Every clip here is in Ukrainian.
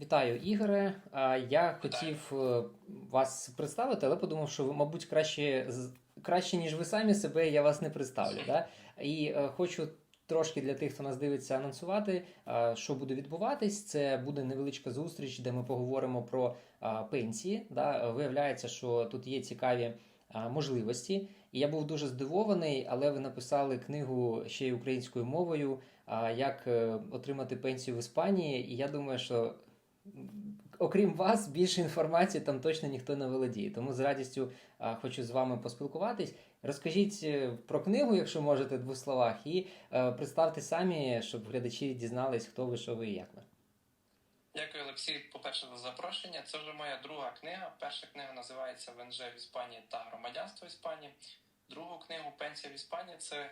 Вітаю, Ігоре. Я хотів е, вас представити, але подумав, що ви, мабуть, краще, краще ніж ви самі себе, я вас не представлю. Да? І е, хочу трошки для тих, хто нас дивиться, анонсувати, що буде відбуватись. Це буде невеличка зустріч, де ми поговоримо про пенсії. Да? Виявляється, що тут є цікаві можливості. І я був дуже здивований, але ви написали книгу ще й українською мовою, як е, отримати пенсію в Іспанії. І я думаю, що окрім вас, більше інформації там точно ніхто не володіє. Тому з радістю а, хочу з вами поспілкуватись. Розкажіть е, про книгу, якщо можете, в двох словах, і е, представте самі, щоб глядачі дізнались, хто ви, що ви і як ви. Дякую, Олексій, по-перше, за запрошення. Це вже моя друга книга. Перша книга називається ВНЖ в Іспанії та громадянство Іспанії. Другу книгу Пенсія в Іспанії це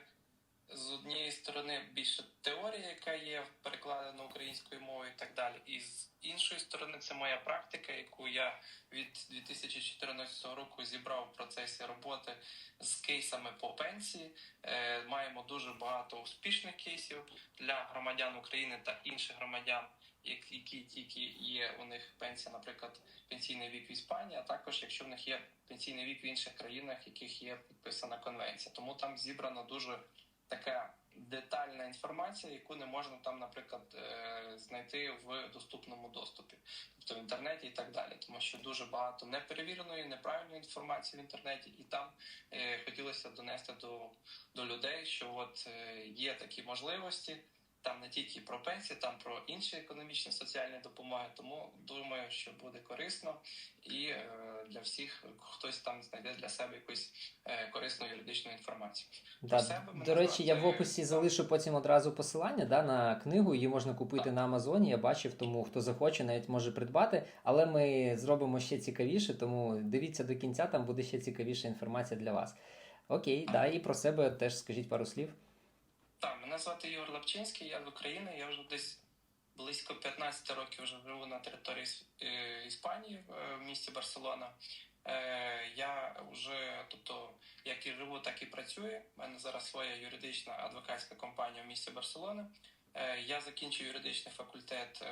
з однієї сторони більше теорія, яка є перекладена українською мовою і так далі. І з іншої сторони, це моя практика, яку я від 2014 року зібрав в процесі роботи з кейсами по пенсії. Е, маємо дуже багато успішних кейсів для громадян України та інших громадян які тільки є у них пенсія, наприклад, пенсійний вік в Іспанії, а також якщо в них є пенсійний вік в інших країнах, в яких є підписана конвенція. Тому там зібрана дуже така детальна інформація, яку не можна там, наприклад, е, знайти в доступному доступі, тобто в інтернеті і так далі, тому що дуже багато неперевіреної, неправильної інформації в інтернеті, і там е, хотілося донести до, до людей, що от е, є такі можливості там не тільки про пенсії, там про інші економічні соціальні допомоги. Тому думаю, що буде корисно і е, для всіх хтось там знайде для себе якусь е, корисну юридичну інформацію. Да. себе До речі, я в описі залишу потім одразу посилання да, на книгу. Її можна купити Так. на Амазоні. Я бачив, тому хто захоче, навіть може придбати. Але ми зробимо ще цікавіше, тому дивіться до кінця, там буде ще цікавіша інформація для вас. Окей, да, і про себе теж скажіть пару слів. Так, мене звати Ігор Лапчинський, я з України. Я вже десь близько 15 років вже живу на території е, Іспанії е, в місті Барселона. Е, Я вже, тобто, як і живу, так і працюю. У мене зараз своя юридична адвокатська компанія в місті Барселона. Я закінчив юридичний факультет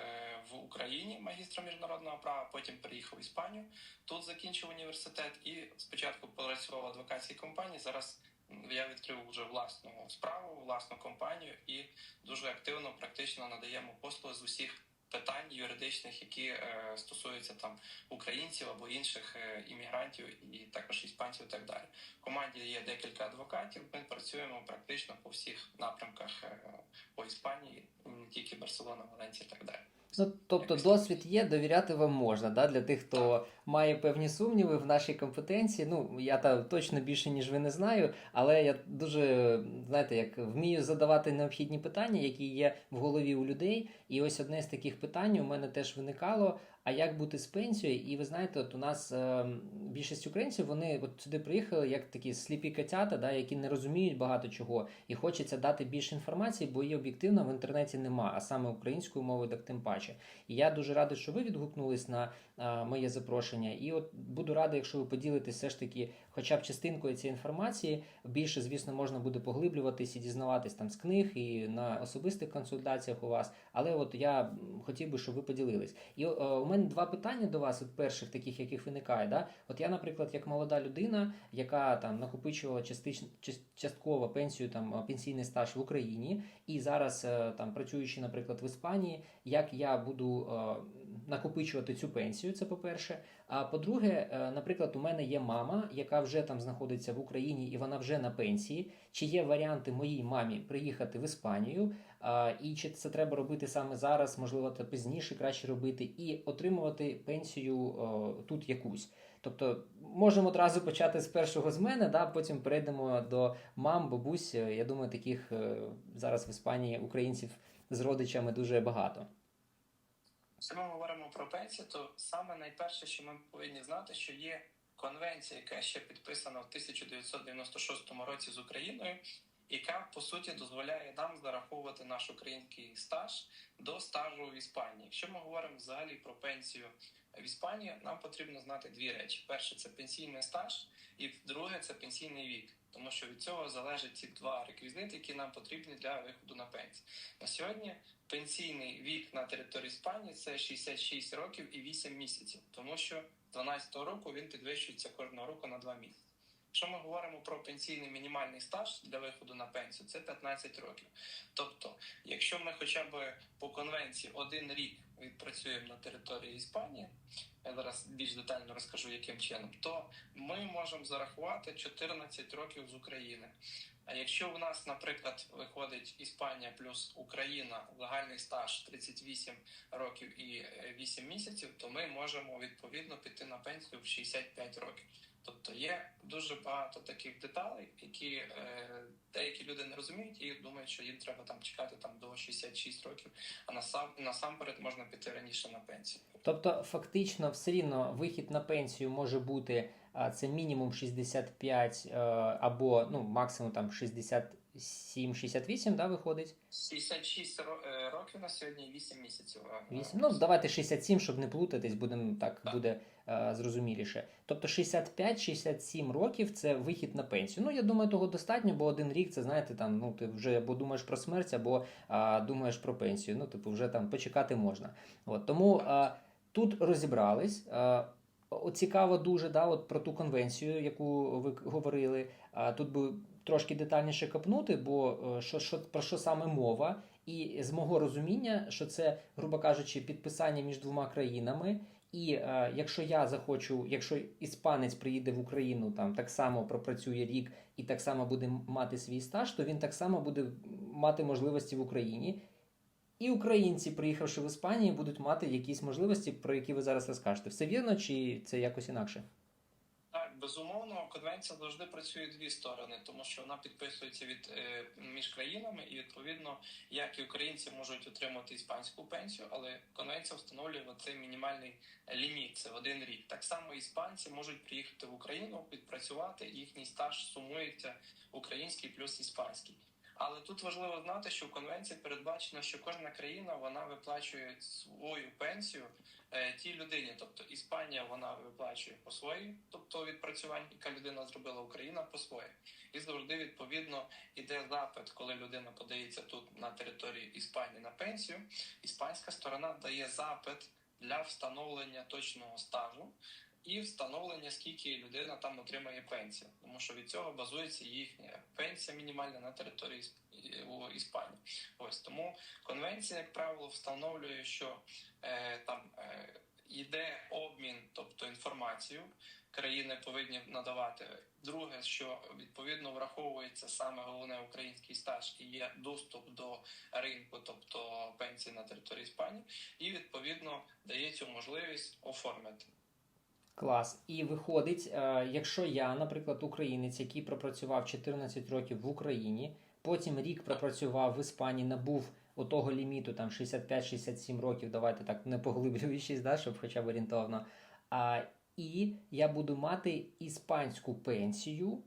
в Україні магістром міжнародного права, потім переїхав в Іспанію. Тут закінчив університет і спочатку працював в адвокатській компанії. Зараз я відкрив вже власну справу, власну компанію і дуже активно, практично надаємо послуги з усіх питань юридичних, які е, стосуються там українців або інших е, іммігрантів, і також іспанців, і так далі. В команді є декілька адвокатів. Ми працюємо практично по всіх напрямках е, по Іспанії, не тільки Барселона, Валенція і так далі. Ну, тобто досвід є, довіряти вам можна, да? для тих, хто має певні сумніви в нашій компетенції. Ну, я та точно більше, ніж ви не знаю, але я дуже, знаєте, як вмію задавати необхідні питання, які є в голові у людей. І ось одне з таких питань у мене теж виникало. А як бути з пенсією? І ви знаєте, от у нас е, більшість українців вони от сюди приїхали як такі сліпі котята, да, які не розуміють багато чого, і хочеться дати більше інформації, бо її об'єктивно в інтернеті нема, а саме українською мовою, так тим паче. І я дуже радий, що ви відгукнулись на е, моє запрошення. І от буду радий, якщо ви поділитесь все ж таки, хоча б частинкою цієї інформації. Більше, звісно, можна буде поглиблюватись і дізнаватись там з книг і на особистих консультаціях у вас. Але от я хотів би, щоб ви поділились. І е, у мене два питання до вас, от перших таких, яких виникає. Да? От я, наприклад, як молода людина, яка там накопичувала частич, частково пенсію, там е, пенсійний стаж в Україні, і зараз е, там працюючи, наприклад, в Іспанії, як я буду накопичувати цю пенсію, це по-перше. А по-друге, е, наприклад, у мене є мама, яка вже там знаходиться в Україні і вона вже на пенсії. Чи є варіанти моїй мамі приїхати в Іспанію? І чи це треба робити саме зараз, можливо, це пізніше краще робити, і отримувати пенсію тут якусь. Тобто можемо одразу почати з першого з мене, да, потім перейдемо до мам, бабусь. Е, Я думаю, таких е, зараз в Іспанії українців з родичами дуже багато. Якщо ми говоримо про пенсію, то саме найперше, що ми повинні знати, що є конвенція, яка ще підписана в 1996 році з Україною, яка по суті дозволяє нам зараховувати наш український стаж до стажу в Іспанії. Якщо ми говоримо взагалі про пенсію в Іспанії, нам потрібно знати дві речі: перше це пенсійний стаж, і друге це пенсійний вік. Тому що від цього залежать ці два реквізити, які нам потрібні для виходу на пенсію. На сьогодні пенсійний вік на території Іспанії це 66 років і 8 місяців, тому що з 12-го року він підвищується кожного року на 2 місяці. Якщо ми говоримо про пенсійний мінімальний стаж для виходу на пенсію, це 15 років. Тобто, якщо ми хоча б по конвенції один рік відпрацюємо на території Іспанії, я зараз більш детально розкажу, яким чином, то ми можемо зарахувати 14 років з України. А якщо у нас, наприклад, виходить Іспанія плюс Україна, загальний стаж 38 років і е, 8 місяців, то ми можемо відповідно піти на пенсію в 65 років. Тобто є дуже багато таких деталей, які е, деякі люди не розуміють і думають, що їм треба там чекати там до 66 років, а насам, насамперед можна піти раніше на пенсію. Тобто, фактично, все рівно вихід на пенсію може бути це мінімум 65 е, або ну, максимум там 67-68, да, виходить? 66 е, років на сьогодні і 8 місяців. е, 8. Ну, давайте 67, щоб не плутатись, будемо так, Так. буде е, зрозуміліше. Тобто 65-67 років це вихід на пенсію. Ну, я думаю, того достатньо, бо один рік це знаєте, там ну ти вже або думаєш про смерть, або а, думаєш про пенсію. Ну, типу, вже там почекати можна. От тому а, тут розібрались. О, цікаво дуже да, от про ту конвенцію, яку ви говорили. А, тут би трошки детальніше копнути, бо е, що, що, про що саме мова. І з мого розуміння, що це, грубо кажучи, підписання між двома країнами. І е, якщо я захочу, якщо іспанець приїде в Україну, там так само пропрацює рік і так само буде мати свій стаж, то він так само буде мати можливості в Україні. І українці, приїхавши в Іспанію, будуть мати якісь можливості, про які ви зараз розкажете. Все вірно, чи це якось інакше? Так, безумовно, конвенція завжди працює дві сторони, тому що вона підписується від е, між країнами, і відповідно, як і українці можуть отримати іспанську пенсію, але конвенція встановлює цей мінімальний ліміт це один рік. Так само іспанці можуть приїхати в Україну, відпрацювати, і їхній стаж сумується український плюс іспанський. Але тут важливо знати, що в конвенції передбачено, що кожна країна вона виплачує свою пенсію е, тій людині. Тобто Іспанія вона виплачує по своїй, тобто відпрацювання, яка людина зробила Україна по своїй. І завжди відповідно іде запит, коли людина подається тут на території Іспанії на пенсію. Іспанська сторона дає запит для встановлення точного стажу. І встановлення, скільки людина там отримає пенсію, тому що від цього базується їхня пенсія мінімальна на території Іспанії. Ось тому конвенція, як правило, встановлює, що е, там е, йде обмін, тобто інформацію, країни повинні надавати. Друге, що відповідно враховується саме головне український стаж і є доступ до ринку, тобто пенсії на території Іспанії, і відповідно дає цю можливість оформити. Клас. І виходить, е, якщо я, наприклад, українець, який пропрацював 14 років в Україні, потім рік пропрацював в Іспанії, набув отого ліміту, там 65-67 років, давайте так не поглиблюючись, да, щоб хоча б орієнтовно. А, і я буду мати іспанську пенсію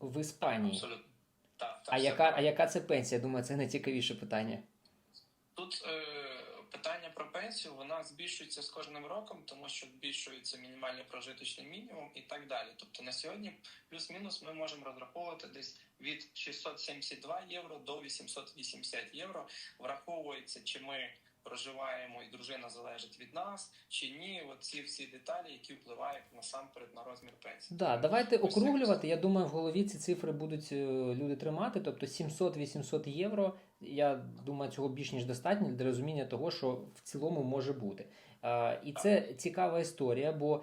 в Іспанії. Абсолютно. Так, так, А яка, а яка це пенсія? Думаю, це найцікавіше питання. Тут е, питання про пенсію вона збільшується з кожним роком, тому що збільшується мінімальний прожиточний мінімум і так далі. Тобто на сьогодні плюс-мінус ми можемо розраховувати десь від 672 євро до 880 євро. Враховується, чи ми проживаємо і дружина залежить від нас, чи ні. Оці всі деталі, які впливають насамперед на розмір пенсії. Да, давайте Ось округлювати. Я думаю, в голові ці цифри будуть е, люди тримати. Тобто 700-800 євро. Я думаю, цього більш ніж достатньо для розуміння того, що в цілому може бути. І це цікава історія, бо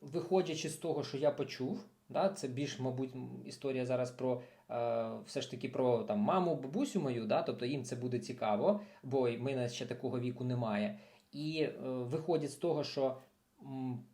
виходячи з того, що я почув, да, це більш, мабуть, історія зараз про все ж таки про там маму, бабусю мою, да, тобто їм це буде цікаво, бо в мене ще такого віку немає. І е, виходять з того, що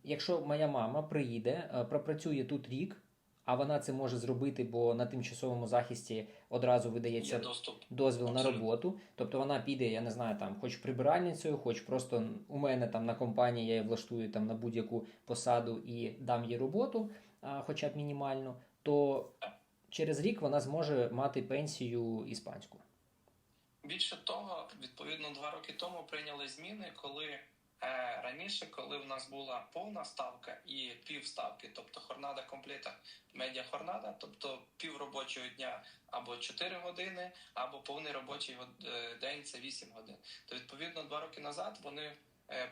якщо моя мама приїде, е, пропрацює тут рік, а вона це може зробити, бо на тимчасовому захисті одразу Є видається доступ. дозвіл на роботу. Тобто вона піде, я не знаю, там, хоч прибиральницею, хоч просто у мене там на компанії я її влаштую там на будь-яку посаду і дам їй роботу, а, хоча б мінімальну, то через рік вона зможе мати пенсію іспанську. Більше того, відповідно, два роки тому прийняли зміни, коли Раніше, коли в нас була повна ставка і півставки, тобто хорнада компліта, медіа хорнада, тобто пів робочого дня або 4 години, або повний робочий е, день це 8 годин. То відповідно два роки назад вони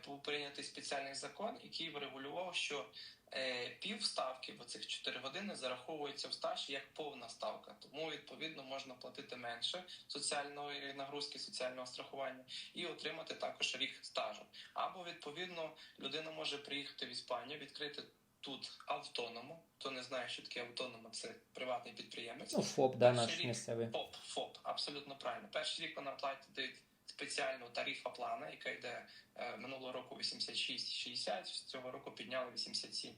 був прийнятий спеціальний закон, який врегулював, що е, півставки в цих 4 години зараховуються в стаж як повна ставка. Тому відповідно можна платити менше соціальної нагрузки, соціального страхування і отримати також рік стажу. Або відповідно людина може приїхати в Іспанію, відкрити тут автоному. Хто не знає, що таке автонома, це приватний підприємець. Ну, ФОП, да, наш рік місцевий. ФОП, ФОП, абсолютно правильно. Перший рік вона платить спеціальну тарифа плана, яка йде е, минулого року 86-60, цього року підняли 87.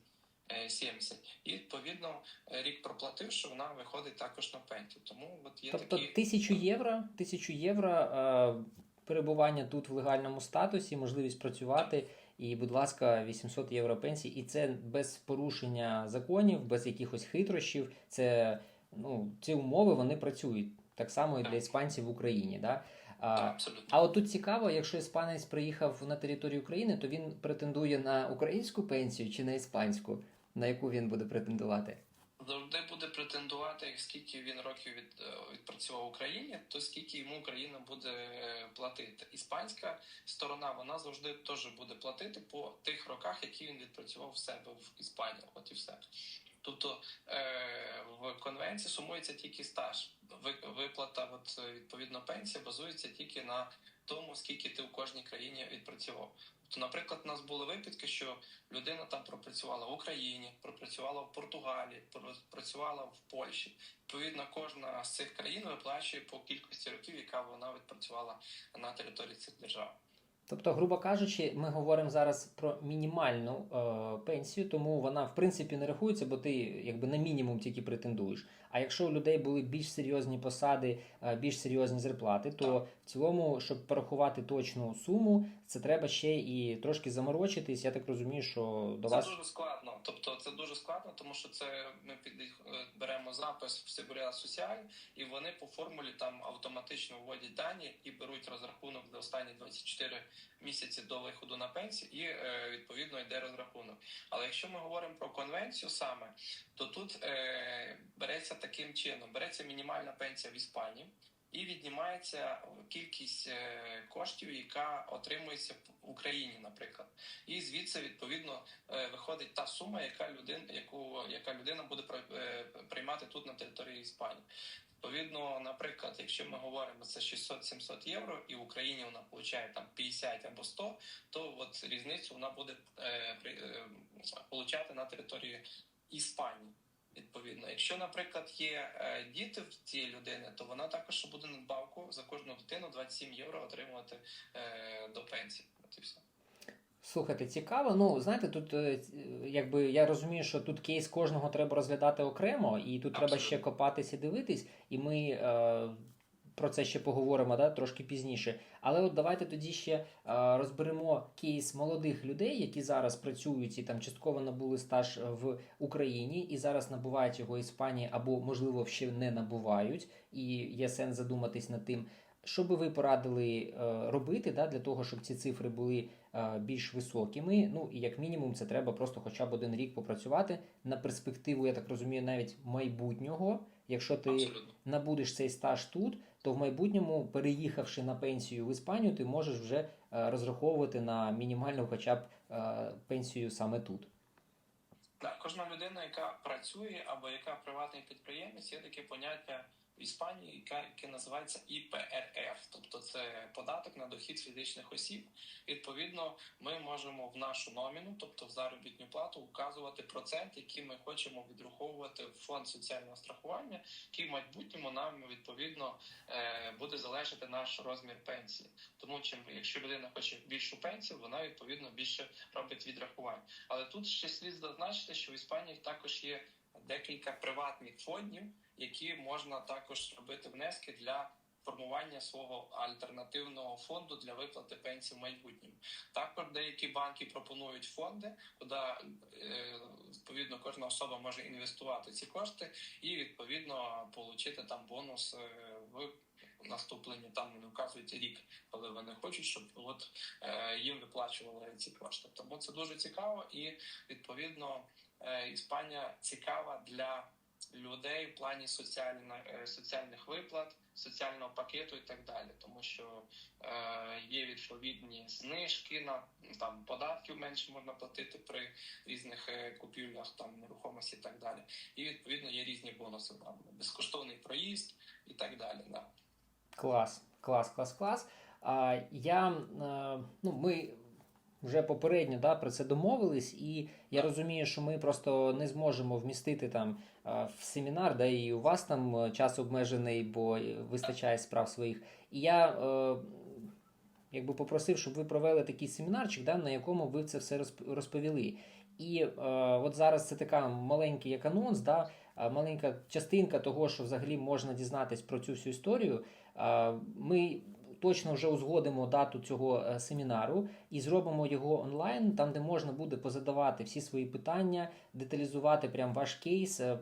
е, 70. І відповідно е, рік проплатив, що вона виходить також на пенсію. Тому от є Тобто такі тисячу євро, тисячу євро е, перебування тут в легальному статусі, можливість працювати, і, будь ласка, 800 євро пенсії. І це без порушення законів, без якихось хитрощів. Це ну, ці умови вони працюють так само і для іспанців в Україні. Да? А, абсолютно. а от тут цікаво, якщо іспанець приїхав на територію України, то він претендує на українську пенсію чи на іспанську, на яку він буде претендувати? завжди буде претендувати, як скільки він років від, е, відпрацював в Україні, то скільки йому Україна буде е, платити. Іспанська сторона вона завжди теж буде платити по тих роках, які він відпрацював в себе в Іспанії. От і все. Тобто е, в конвенції сумується тільки стаж. Виплата, от відповідно пенсія базується тільки на тому, скільки ти в кожній країні відпрацював. То, наприклад, у нас були випадки, що людина там пропрацювала в Україні, пропрацювала в Португалії, пропрацювала в Польщі. Відповідно, кожна з цих країн виплачує по кількості років, яка вона відпрацювала на території цих держав. Тобто, грубо кажучи, ми говоримо зараз про мінімальну е, пенсію, тому вона в принципі не рахується, бо ти якби на мінімум тільки претендуєш. А якщо у людей були більш серйозні посади, е, більш серйозні зарплати, то в цілому, щоб порахувати точну суму, це треба ще і трошки заморочитись. Я так розумію, що до це вас дуже складно. Тобто це дуже складно, тому що це ми під е, беремо запис в Seguridad Social, і вони по формулі там автоматично вводять дані і беруть розрахунок за останні 24 місяці до виходу на пенсію, і е, відповідно йде розрахунок. Але якщо ми говоримо про конвенцію саме, то тут е, береться таким чином: береться мінімальна пенсія в Іспанії. І віднімається кількість е, коштів, яка отримується в Україні, наприклад, і звідси відповідно виходить та сума, яка людина, яку яка людина буде при- приймати тут на території Іспанії. Відповідно, наприклад, якщо ми говоримо це 600-700 євро, і в Україні вона получає там 50 або 100, то от різницю вона буде е, е, получати на території Іспанії. Відповідно, якщо, наприклад, є е, діти в цієї людини, то вона також буде надбавку за кожну дитину 27 євро отримувати е, до пенсії. От і все. Слухайте, цікаво. Ну, знаєте, тут е, якби я розумію, що тут кейс кожного треба розглядати окремо, і тут треба ще копатись і дивитись, і ми е, про це ще поговоримо да, трошки пізніше. Але от давайте тоді ще е, розберемо кейс молодих людей, які зараз працюють і там частково набули стаж в Україні і зараз набувають його Іспанії або, можливо, ще не набувають, і є сенс задуматись над тим. Що би ви порадили е, робити да, для того, щоб ці цифри були е, більш високими? Ну і як мінімум, це треба просто хоча б один рік попрацювати на перспективу, я так розумію, навіть майбутнього. Якщо ти Абсолютно. набудеш цей стаж тут, то в майбутньому, переїхавши на пенсію в Іспанію, ти можеш вже е, розраховувати на мінімальну, хоча б пенсію саме тут. Так, кожна людина, яка працює або яка приватний підприємець, є таке поняття Іспанії, яке, яке називається ІПРФ, тобто це податок на дохід фізичних осіб. Відповідно, ми можемо в нашу номіну, тобто в заробітну плату, вказувати процент, який ми хочемо відраховувати в фонд соціального страхування, який в майбутньому нам відповідно е, буде залежати наш розмір пенсії. Тому чим якщо людина хоче більшу пенсію, вона відповідно більше робить відрахувань. Але тут ще слід зазначити, що в Іспанії також є декілька приватних фондів, які можна також робити внески для формування свого альтернативного фонду для виплати пенсій в майбутньому. Також деякі банки пропонують фонди, куди е, відповідно кожна особа може інвестувати ці кошти і відповідно отримати там бонус е, в наступлення, там вони вказують рік, коли вони хочуть, щоб от е, їм виплачували ці кошти. Тому це дуже цікаво, і відповідно е, Іспанія цікава для людей в плані е, соціальних виплат, соціального пакету і так далі, тому що е, є відповідні знижки на там податків менше можна платити при різних е, купівлях там нерухомості і так далі. І відповідно є різні бонуси там безкоштовний проїзд і так далі. Да. Клас, клас, клас, клас. А, я, е, ну, ми вже попередньо да, про це домовились, і я розумію, що ми просто не зможемо вмістити там е, в семінар, да, і у вас там е, час обмежений, бо вистачає справ своїх. І я е, якби попросив, щоб ви провели такий семінарчик, да, на якому ви це все розп- розповіли. І е, от зараз це така маленький як анонс, да, е, маленька частинка того, що взагалі можна дізнатись про цю всю історію. Е, Ми точно вже узгодимо дату цього е, семінару і зробимо його онлайн, там де можна буде позадавати всі свої питання, деталізувати прям ваш кейс, е,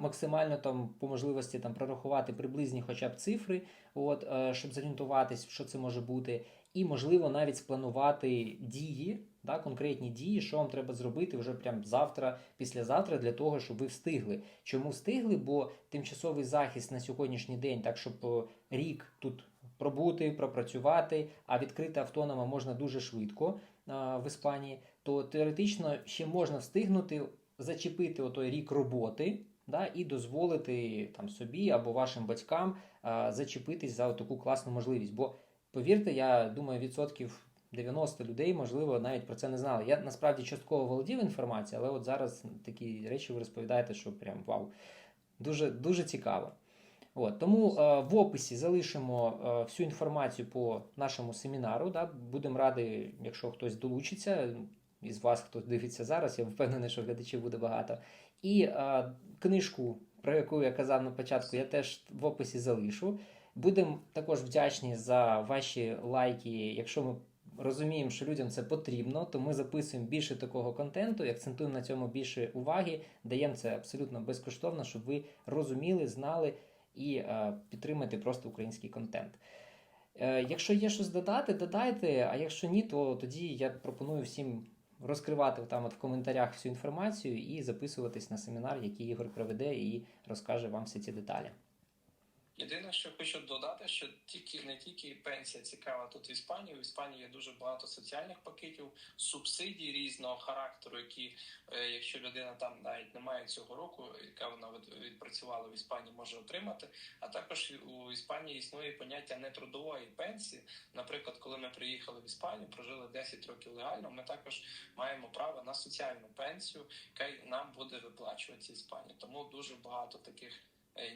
максимально там по можливості там прорахувати приблизні хоча б цифри, от е, щоб зорієнтуватись, що це може бути, і можливо навіть спланувати дії. Да, конкретні дії, що вам треба зробити вже прям завтра, післязавтра, для того, щоб ви встигли. Чому встигли? Бо тимчасовий захист на сьогоднішній день, так щоб рік тут пробути, пропрацювати, а відкрити автонома можна дуже швидко в Іспанії, то теоретично ще можна встигнути зачепити отой рік роботи. Да, і дозволити там собі або вашим батькам а, зачепитись за таку класну можливість. Бо повірте, я думаю, відсотків 90 людей, можливо, навіть про це не знали. Я насправді частково володів інформацією, але от зараз такі речі ви розповідаєте, що прям вау. Дуже, дуже цікаво. От, тому е, в описі залишимо е, всю інформацію по нашому семінару. Да? Будемо раді, якщо хтось долучиться із вас, хто дивиться зараз. Я впевнений, що глядачів буде багато. І е, книжку, про яку я казав на початку, я теж в описі залишу. Будемо також вдячні за ваші лайки. Якщо ми розуміємо, що людям це потрібно, то ми записуємо більше такого контенту акцентуємо на цьому більше уваги, даємо це абсолютно безкоштовно, щоб ви розуміли, знали і е, підтримати просто український контент. Е, якщо є щось додати, додайте. А якщо ні, то тоді я пропоную всім розкривати там от в коментарях всю інформацію і записуватись на семінар, який Ігор проведе і розкаже вам всі ці деталі. Єдине, що хочу додати, що тільки не тільки пенсія цікава тут в Іспанії. В Іспанії є дуже багато соціальних пакетів, субсидій різного характеру, які, е, якщо людина там навіть не має цього року, яка вона від- відпрацювала в Іспанії, може отримати. А також у Іспанії існує поняття нетрудової пенсії. Наприклад, коли ми приїхали в Іспанію, прожили 10 років легально, ми також маємо право на соціальну пенсію, яка нам буде виплачуватися Іспанія. Тому дуже багато таких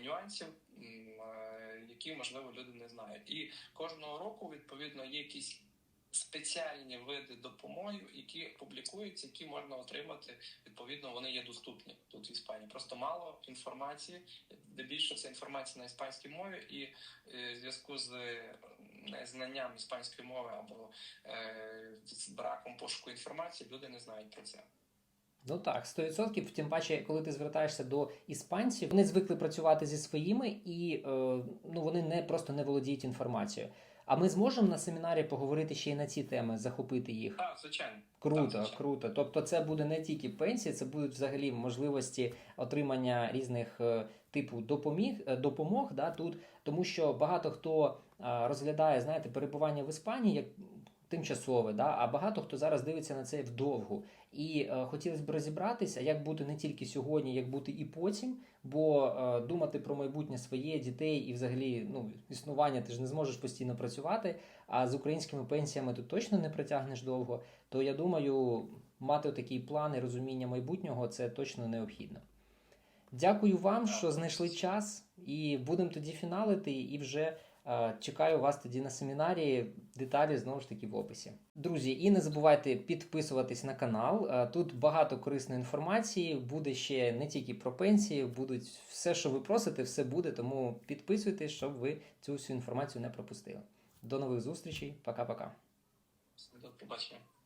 нюансів, е, які можливо люди не знають. І кожного року відповідно є якісь спеціальні види допомоги, які публікуються, які можна отримати. Відповідно, вони є доступні тут в Іспанії. Просто мало інформації, де більше це інформація на іспанській мові, і е, в зв'язку з е, незнанням іспанської мови або е, з браком пошуку інформації, люди не знають про це. Ну так, 100%. Тим паче, коли ти звертаєшся до іспанців, вони звикли працювати зі своїми, і е, ну вони не просто не володіють інформацією. А ми зможемо на семінарі поговорити ще й на ці теми, захопити їх. Так, звичайно. Круто, Так, звичайно. круто. Тобто, це буде не тільки пенсії, це будуть взагалі можливості отримання різних е, типу допоміг, е, допомог. Да, тут, тому що багато хто е, розглядає, знаєте, перебування в Іспанії як тимчасове, да, а багато хто зараз дивиться на це вдовгу. І е, хотілося б розібратися, як бути не тільки сьогодні, як бути і потім. Бо е, думати про майбутнє своє дітей і взагалі ну, існування ти ж не зможеш постійно працювати. А з українськими пенсіями ти точно не протягнеш довго. То я думаю, мати такі плани розуміння майбутнього це точно необхідно. Дякую вам, що знайшли час, і будемо тоді фіналити. І вже чекаю вас тоді на семінарі. Деталі знову ж таки в описі. Друзі, і не забувайте підписуватись на канал. Е, Тут багато корисної інформації. Буде ще не тільки про пенсії, будуть все, що ви просите, все буде. Тому підписуйтесь, щоб ви цю всю інформацію не пропустили. До нових зустрічей. Пока-пока. До побачення.